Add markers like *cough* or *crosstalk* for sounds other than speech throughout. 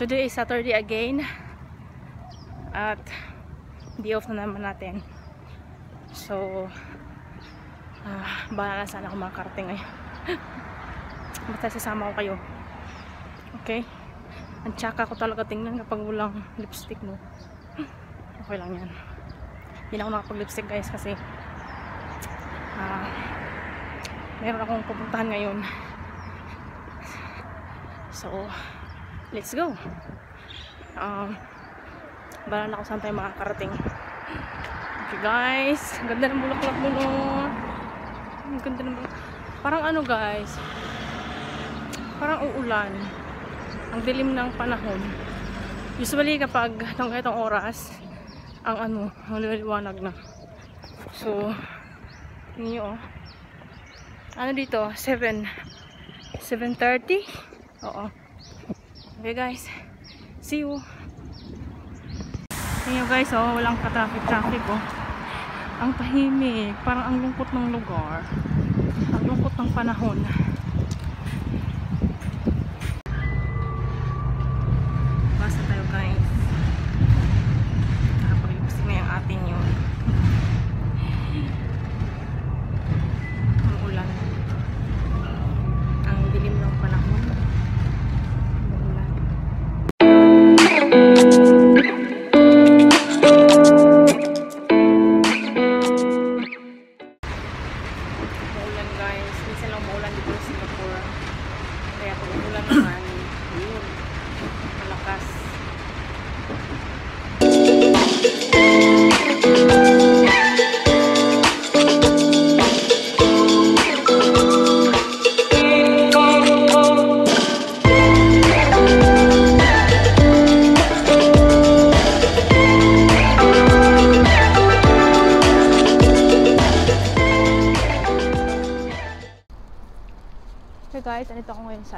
Today is Saturday again. At day off na naman natin. So, ah, bahala na sana ako makakarating ngayon. *laughs* Basta sasama ko kayo. Okay? Ang tsaka ko talaga tingnan kapag walang lipstick mo. *laughs* Okay lang yan. Hindi na ako nakapag-lipstick guys kasi ah, meron akong pupuntahan ngayon. *laughs* So, let's go. Um, bahala na ako saan tayo makakarating. Okay guys, ang ganda ng bulaklak mo no. Ang ganda ng bulaklak. Parang ano guys, parang uulan. Ang dilim ng panahon. Usually kapag itong itong oras, ang ano, maliwanag na. So, tingnan nyo oh. Ano dito? 7 7.30? Oo. Okay guys. See you. Tingnan guys oh, walang ka-traffic-traffic oh. Ang tahimik. Parang ang lungkot ng lugar. Ang lungkot ng panahon.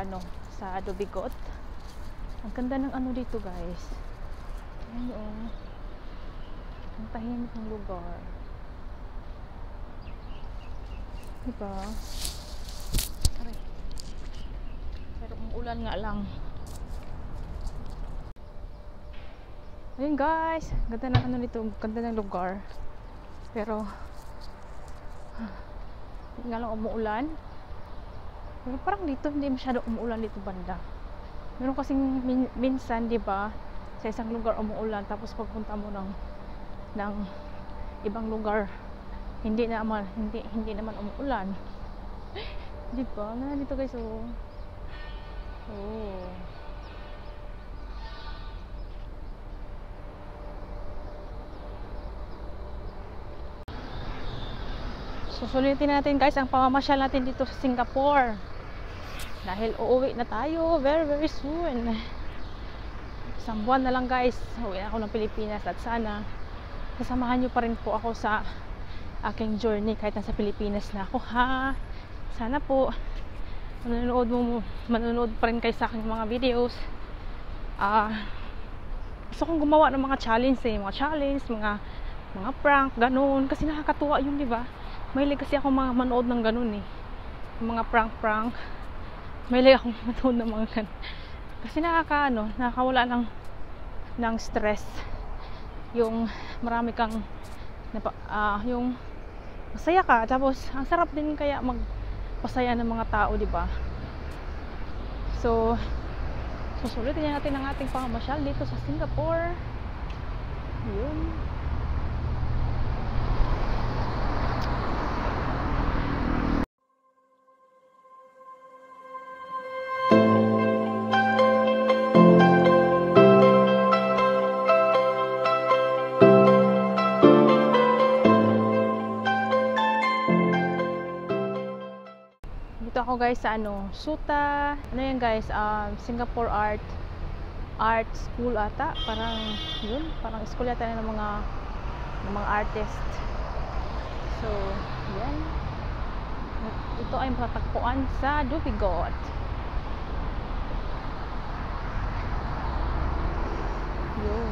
Ano, sa Dubigot. Ang ganda ng ano dito guys. Ayan yung ang tahimik ng lugar. Diba? Aray. Pero umuulan nga lang. Ayun guys, ganda ng ano dito, ganda ng lugar. Pero *sighs* nga lang umuulan. Pero parang dito hindi masyado umuulan dito banda. Meron kasing min- minsan, 'di ba, sa isang lugar umuulan tapos pagpunta mo ng ng ibang lugar hindi naman hindi hindi naman umuulan. *laughs* 'Di ba? Nga dito guys oh. Oh. Susulitin natin guys ang pamamasyal natin dito sa Singapore. Dahil uuwi na tayo very very soon. Isang buwan na lang guys. Uwi na ako ng Pilipinas at sana kasamahan nyo pa rin po ako sa aking journey kahit nasa Pilipinas na ako ha. Sana po manonood mo manonood pa rin kayo sa aking mga videos. Ah gusto kong gumawa ng mga challenge eh, mga challenge, mga mga prank, ganun. Kasi nakakatuwa yun, di ba? Mahilig kasi ako mga manood ng ganun eh. Mga prank-prank. Mahilig akong manood ng mga ganun. Kasi nakaka, ano, nakakawala ng, ng stress. Yung marami kang, napa, ah, yung masaya ka. Tapos, ang sarap din kaya magpasaya ng mga tao, di ba? So, susulitin natin ang ating pamamasyal dito sa Singapore. Guys sa ano, Suta. Ano yan guys? Um, Singapore Art Art School ata. Parang yun, parang school yata ng mga ng mga artist. So, yan. Ito ay matatagpuan sa Dubigot. Yun.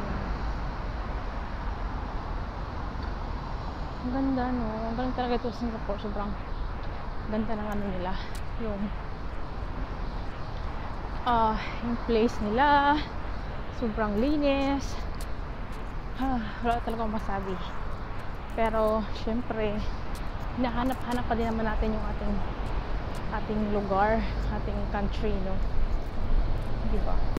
Ang ganda no. Ang galing talaga ito sa Singapore. Sobrang ganda ng ano nila. Yung ah yung place nila. sobrang linis ah, wala talaga akong masabi pero syempre hinahanap-hanap pa din naman natin yung ating ating lugar ating country no di ba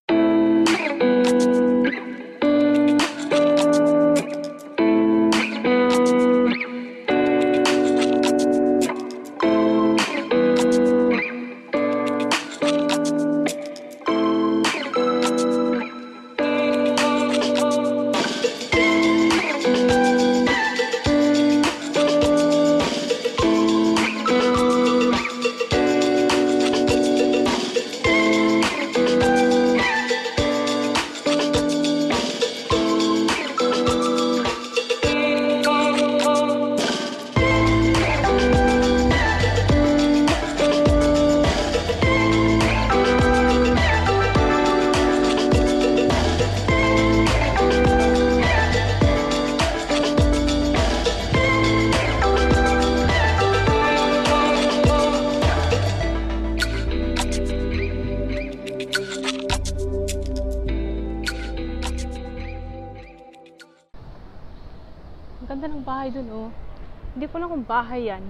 ko na kung bahay yan.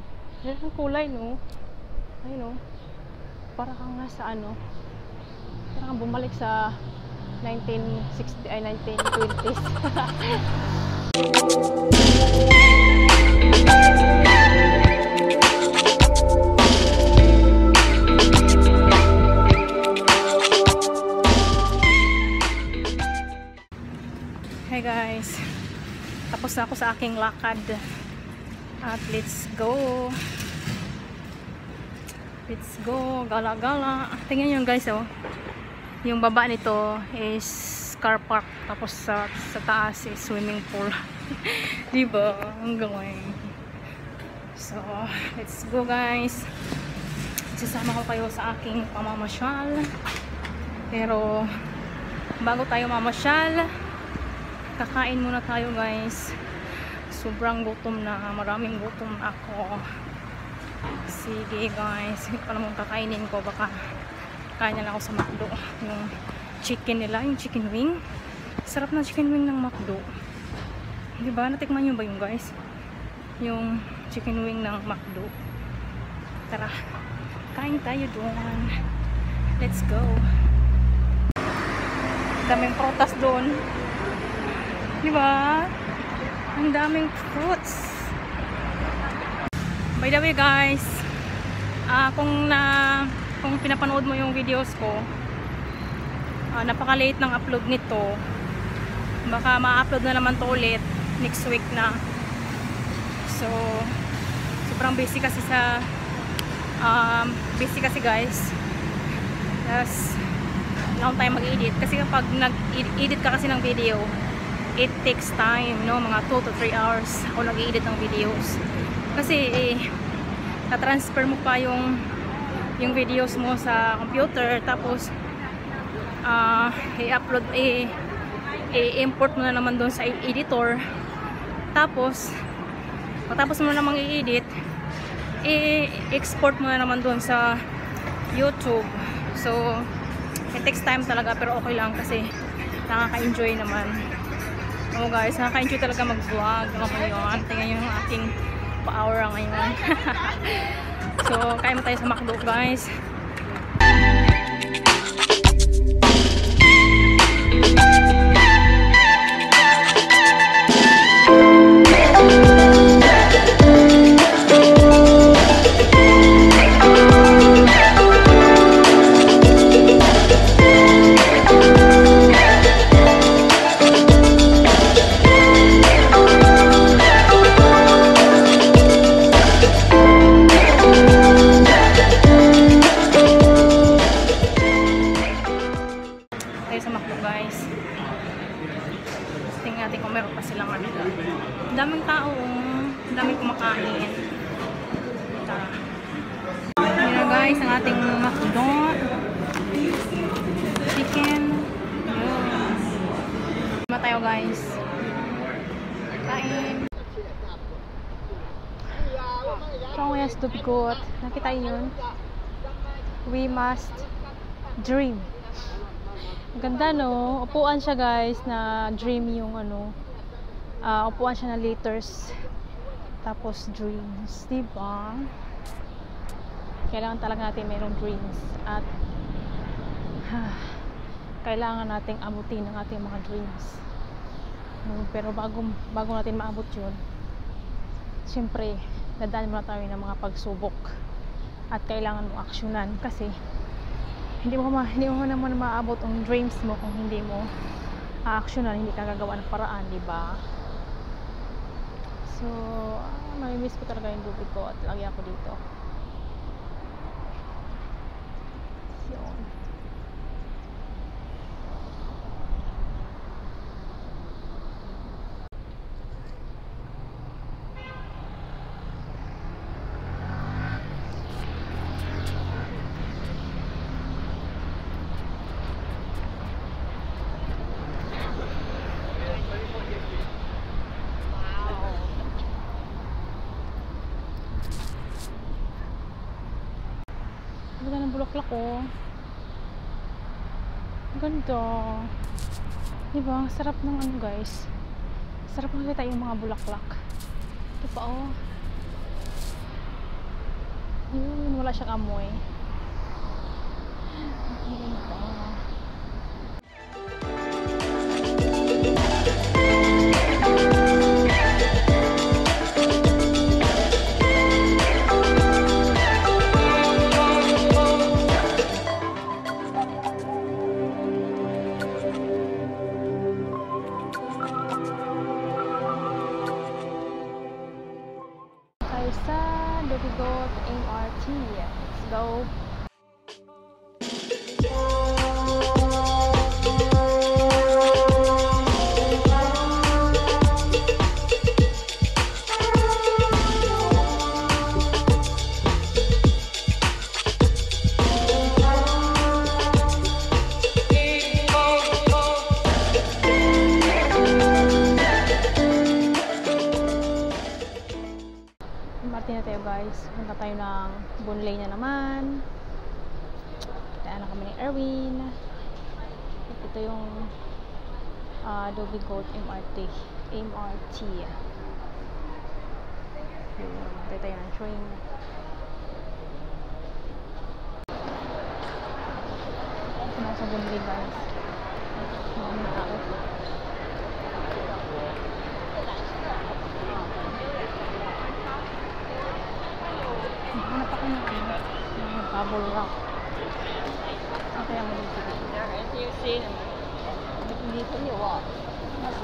Yan ang kulay, no? Ayun, oh. Para kang nasa ano. Para kang bumalik sa 1960, ay 1920s. *laughs* Hey guys. Tapos na ako sa aking lakad. At let's go. Let's go. Gala-gala. Tingnan nyo guys oh. Yung baba nito is car park. Tapos sa, sa taas is swimming pool. *laughs* diba? Ang galing. So, let's go guys. Sasama ko kayo sa aking pamamasyal. Pero, bago tayo mamasyal, kakain muna tayo guys sobrang gutom na maraming gutom ako. Sige guys. Hindi pa naman kakainin ko. Baka kain na lang ako sa McDo. Yung chicken nila, yung chicken wing. Sarap na chicken wing ng McDo. Diba, natikman nyo ba yung guys? Yung chicken wing ng McDo. Tara, kain tayo doon. Let's go. Daming protas doon. Di ba? Ang daming fruits. By the way guys, uh, kung na kung pinapanood mo yung videos ko, uh, napaka-late ng upload nito. Baka ma-upload na naman to ulit next week na. So, sobrang busy kasi sa um, busy kasi guys. Tapos, lang tayo mag-edit. Kasi kapag nag-edit ka kasi ng video, it takes time, no? Mga 2 to 3 hours ako nag-edit ng videos. Kasi, eh, na-transfer mo pa yung yung videos mo sa computer, tapos, uh, i-upload, eh, i-import mo na naman doon sa editor. Tapos, matapos mo namang i-edit, i-export mo na naman doon sa YouTube. So, it takes time talaga, pero okay lang kasi nakaka-enjoy naman. Oh guys, nakaka-enjoy talaga mag-vlog ako ngayon. Tingnan nyo yung aking pa-aura ngayon. *laughs* so, kain mo tayo sa McDo guys. Daming tao, ang daming kumakain. Tara. Ayan na guys, ang ating McDo. Chicken. Yun. Tama tayo guys. Kain. Strong yes to bigot. Nakita yun? We must dream. Ganda no? Upuan siya guys na dream yung ano. Ah, upuan siya na liters. Tapos dreams, di ba? Kailangan talaga natin mayroong dreams at kailangan nating abutin ang ating mga dreams. No, pero bago bago natin maabot 'yun, siyempre, dadaan muna tayo ng mga pagsubok at kailangan mo aksyonan kasi hindi mo ma, hindi mo naman maabot ang dreams mo kung hindi mo aaksyonan, hindi ka gagawa ng paraan, di ba? So, ah, mamimiss ko talaga yung lubi ko at lagi ako dito. Yun. Ganda ng bulaklak oh. Ganda. Diba? Ang sarap ng ano guys. Sarap makita yung mga bulaklak. Ito pa oh. Yun, wala siyang amoy. Ang ganda. Gold MRT. MRT. Yun, Tayo tayo ng train. Ito na sa Bunlay guys. Mga tao. Hanap ako ng ano, bubble. Ano kaya mo dito? 你朋友啊，那是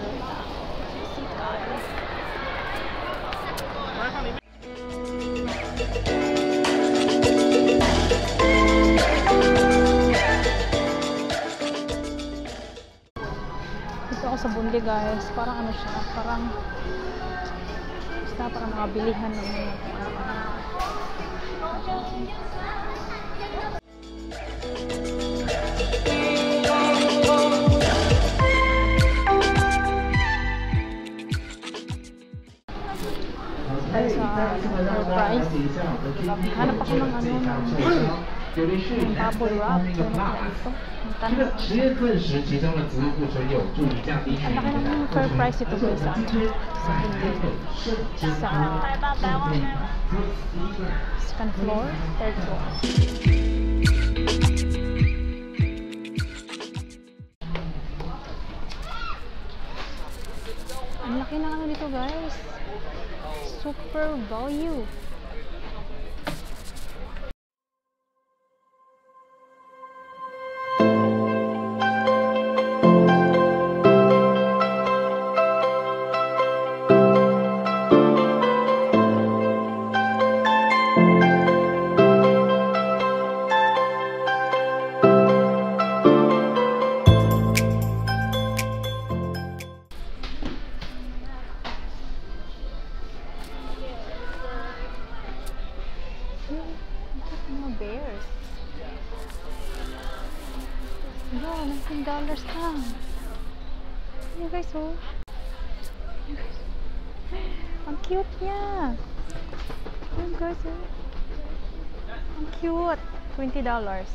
西卡。 Dito ako sa Bundi guys. Parang ano siya, parang basta parang mga bilihan ng mga kung ano-ano. price. Hanap ako ng ano ng bubble wrap. Ang laki ng ano fair price ito guys sa sa sa second floor, third floor. Ang laki na ano dito guys. Super value. $20 dollars.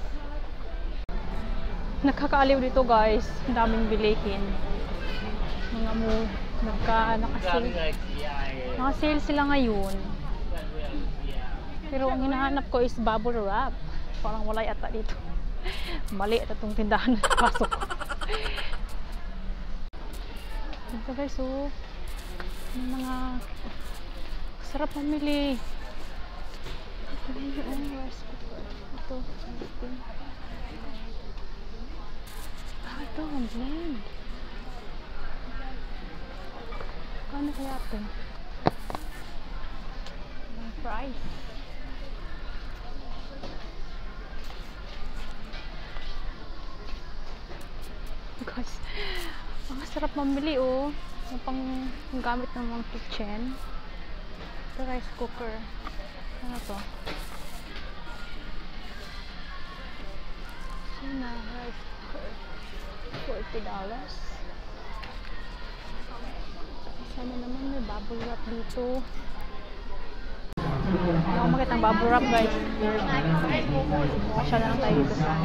Nakakaaliw dito guys. Ang daming bilihin. Mga mo, nagka, nakasale. Nakasale sila ngayon. Pero ang hinahanap ko is bubble wrap. Parang wala yata dito. *laughs* Mali at itong tindahan na pasok. Ito guys, oh. Yung mga sarap mamili. Ito yung rice cooker. Ito. Ah, ito, ang blend. Kano kaya ito? Ang price. Guys, ang sarap mamili oh. Yung pang gamit ng mga kitchen. Ito rice cooker. Ano to? Cooker. $40. Sana naman may bubble wrap dito. Hindi ako makita bubble wrap guys. Pasya na lang tayo dito sa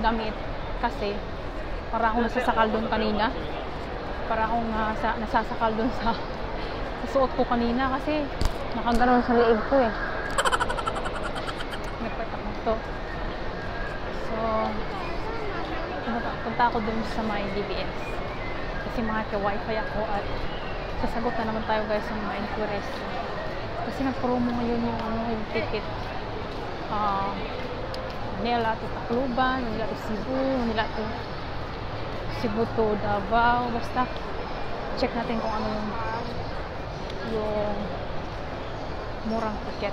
Palit ako ng damit kasi para akong nasasakal doon kanina. Para akong nasa, nasasakal doon sa, sa suot ko kanina kasi nakaganon sa liig ko eh nagpatak to. So, punta, ako dun sa my DBS. Kasi mga ka-wifi ako at sasagot na naman tayo guys sa mga inquiries. Kasi nag-promo ngayon yung ano, yung ticket. Ah, Manila to Tacloban, Manila to Cebu, Manila to Cebu to Davao, basta check natin kung ano yung yung murang ticket.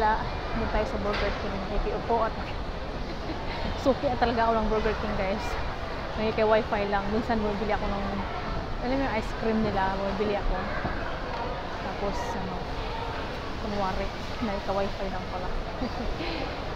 Wala, doon tayo sa Burger King. Nakikiupo at *laughs* suki at talaga ako ng Burger King guys. May kay wifi lang. Minsan bumibili ako ng alam mo yung ice cream nila, bumibili ako. Tapos ano, kunwari, may ka wifi lang pala. *laughs*